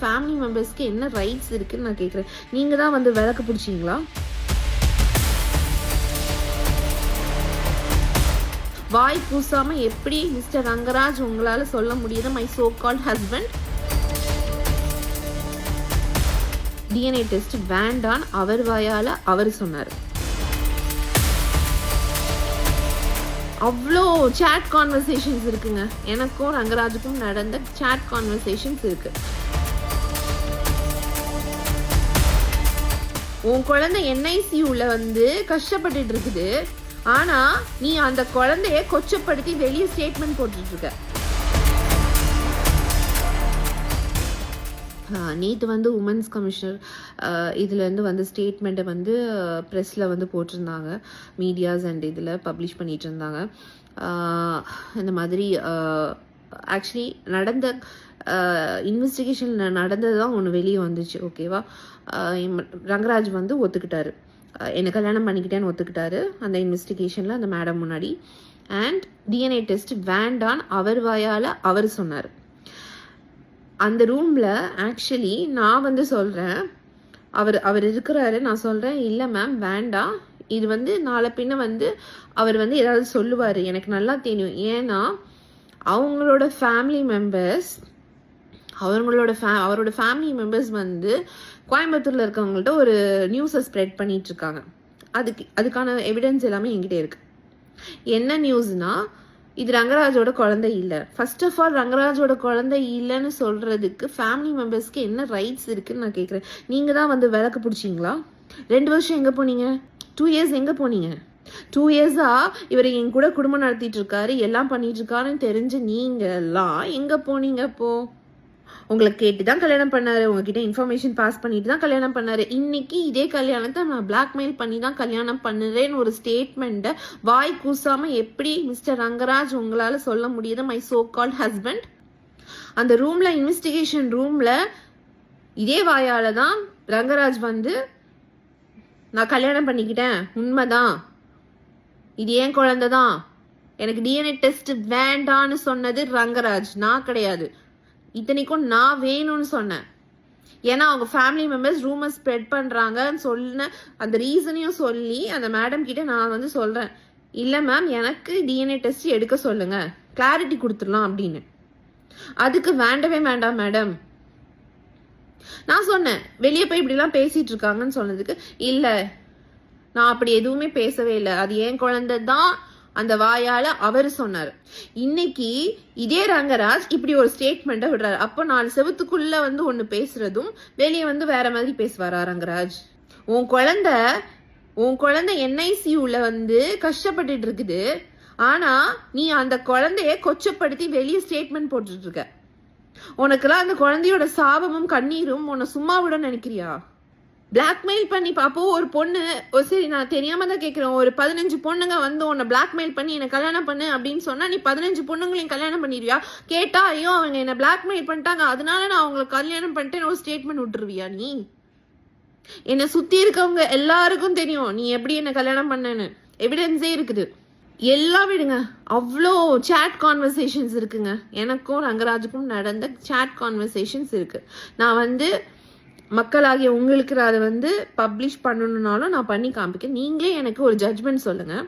Family மெம்பர்ஸ்க்கு என்ன rights இருக்குன்னு நான் கேட்குறேன் நீங்கள் தான் வந்து விளக்கு பிடிச்சிங்களா? வாய் பூசாம எப்படி மிஸ்டர் ரங்கராஜ் உங்களால சொல்ல முடியுது? My so called husband DNA test வேண்டான் அவர் வாயால அவர் சொன்னார். அவ்வளோ சேட் கான்வர்சேஷன்ஸ் இருக்குங்க. எனக்கும் ரங்கராஜுக்கும் நடந்த சேட் கான்வர்சேஷன்ஸ் இருக்கு. உன் குழந்தை என்ஐசியூல வந்து கஷ்டப்பட்டுட்டு இருக்குது ஆனா நீ அந்த குழந்தைய கொச்சப்படுத்தி வெளியே ஸ்டேட்மெண்ட் போட்டுட்டு இருக்க நேற்று வந்து உமன்ஸ் கமிஷனர் இதுலேருந்து வந்து ஸ்டேட்மெண்ட்டை வந்து ப்ரெஸ்ஸில் வந்து போட்டிருந்தாங்க. மீடியாஸ் அண்ட் இதில் பப்ளிஷ் பண்ணிகிட்டு இருந்தாங்க இந்த மாதிரி ஆக்சுவலி நடந்த இன்வெஸ்டிகேஷனில் நடந்தது தான் ஒன்று வெளியே வந்துச்சு ஓகேவா ரங்கராஜ் வந்து ஒத்துக்கிட்டாரு. என்னை கல்யாணம் பண்ணிக்கிட்டேன்னு ஒத்துக்கிட்டாரு அந்த இன்வெஸ்டிகேஷனில் அந்த மேடம் முன்னாடி. அண்ட் டிஎன்ஏ டெஸ்ட் வேண்டான் அவர் வாயால் அவர் சொன்னார். அந்த ரூமில் ஆக்சுவலி நான் வந்து சொல்கிறேன் அவர் அவர் இருக்கிறாரு நான் சொல்கிறேன் இல்லை மேம் வேண்டாம். இது வந்து நாளை பின்ன வந்து அவர் வந்து ஏதாவது சொல்லுவார். எனக்கு நல்லா தெரியும். ஏன்னா அவங்களோட ஃபேமிலி மெம்பர்ஸ் அவங்களோட ஃபே அவரோட ஃபேமிலி மெம்பர்ஸ் வந்து கோயம்புத்தூரில் இருக்கவங்கள்ட்ட ஒரு நியூஸை ஸ்ப்ரெட் பண்ணிட்டு இருக்காங்க. அதுக்கு அதுக்கான எவிடன்ஸ் எல்லாமே எங்கிட்ட இருக்கு. என்ன நியூஸ்னா இது ரங்கராஜோட குழந்தை இல்லை. ஃபர்ஸ்ட் ஆஃப் ஆல் ரங்கராஜோட குழந்தை இல்லைன்னு சொல்றதுக்கு ஃபேமிலி மெம்பர்ஸ்க்கு என்ன ரைட்ஸ் இருக்குன்னு நான் கேட்குறேன் நீங்கள் தான் வந்து விளக்கு பிடிச்சிங்களா? ரெண்டு வருஷம் எங்கே போனீங்க? டூ இயர்ஸ் எங்கே போனீங்க? டூ இயர்ஸாக இவர் என் கூட குடும்பம் நடத்திட்டு இருக்காரு எல்லாம் பண்ணிட்டு இருக்காருன்னு தெரிஞ்சு நீங்கள்லாம் எங்கே போனீங்க அப்போ? உங்களை கேட்டு தான் கல்யாணம் பண்ணாரு உங்ககிட்ட இன்ஃபர்மேஷன் பாஸ் பண்ணிட்டு தான் கல்யாணம் பண்ணாரு. இன்னைக்கு இதே கல்யாணத்தை நான் பிளாக்மெயில் பண்ணி தான் கல்யாணம் பண்ணுறேன்னு ஒரு ஸ்டேட்மெண்ட்டை வாய் கூசாம எப்படி மிஸ்டர் ரங்கராஜ் உங்களால சொல்ல முடியுது மை சோ கால்ட் ஹஸ்பண்ட் அந்த ரூம்ல இன்வெஸ்டிகேஷன் ரூம்ல இதே வாயால தான் ரங்கராஜ் வந்து நான் கல்யாணம் பண்ணிக்கிட்டேன் உண்மைதான். இது ஏன் குழந்தை தான் எனக்கு டிஎன்ஏ டெஸ்ட் வேண்டான்னு சொன்னது ரங்கராஜ். நான் கிடையாது. இத்தனைக்கும் நான் வேணும்னு சொன்னேன். ஏன்னா அவங்க ஃபேமிலி மெம்பர்ஸ் ரூமர் ஸ்ப்ரெட் பண்ணுறாங்கன்னு சொன்ன அந்த ரீசனையும் சொல்லி அந்த மேடம் கிட்ட நான் வந்து சொல்கிறேன் இல்லை மேம் எனக்கு டிஎன்ஏ டெஸ்ட் எடுக்க சொல்லுங்க. கிளாரிட்டி கொடுத்துடலாம் அப்படின்னு. அதுக்கு வேண்டவே வேண்டாம் மேடம் நான் சொன்னேன். வெளியே போய் இப்படிலாம் பேசிட்டு இருக்காங்கன்னு சொன்னதுக்கு இல்லை நான் அப்படி எதுவுமே பேசவே இல்லை. அது என் குழந்தை தான். அந்த வாயால அவர் சொன்னார். இன்னைக்கு இதே ரங்கராஜ் இப்படி ஒரு ஸ்டேட்மெண்ட்டை விடுறாரு. அப்போ நாலு செவத்துக்குள்ள வந்து ஒன்று பேசுறதும் வெளியே வந்து வேற மாதிரி பேசுவாரா ரங்கராஜ்? உன் குழந்தை உன் குழந்தை என்ஐசியூல வந்து கஷ்டப்பட்டுட்டு இருக்குது. ஆனா நீ அந்த குழந்தைய கொச்சப்படுத்தி வெளியே ஸ்டேட்மெண்ட் போட்டுட்டு இருக்க. உனக்கெல்லாம் அந்த குழந்தையோட சாபமும் கண்ணீரும் உன்னை சும்மா விட நினைக்கிறியா? பிளாக்மெயில் பண்ணி பார்ப்போம் ஒரு பொண்ணு ஓ சரி நான் தெரியாம தான் கேட்குறேன் ஒரு பதினஞ்சு பொண்ணுங்க வந்து உன்னை பிளாக்மெயில் பண்ணி என்னை கல்யாணம் பண்ணு அப்படின்னு சொன்னால் நீ பதினஞ்சு பொண்ணுங்களையும் கல்யாணம் பண்ணிடுவியா? கேட்டா ஐயோ அவங்க என்னை பிளாக்மெயில் பண்ணிட்டாங்க. அதனால நான் அவங்கள கல்யாணம் பண்ணிட்டு ஒரு ஸ்டேட்மெண்ட் விட்டுருவியா நீ? என்னை சுற்றி இருக்கவங்க எல்லாருக்கும் தெரியும். நீ எப்படி என்னை கல்யாணம் பண்ணேன்னு. எவிடன்ஸே இருக்குது. எல்லாம் விடுங்க. அவ்வளோ சேட் கான்வர்சேஷன்ஸ் இருக்குங்க. எனக்கும் ரங்கராஜுக்கும் நடந்த சேட் கான்வர்சேஷன்ஸ் இருக்குது நான் வந்து மக்களாகிய உங்களுக்கு அதை வந்து பப்ளிஷ் பண்ணணுன்னாலும் நான் பண்ணி காமிக்க நீங்களே எனக்கு ஒரு ஜட்ஜ்மெண்ட் சொல்லுங்கள்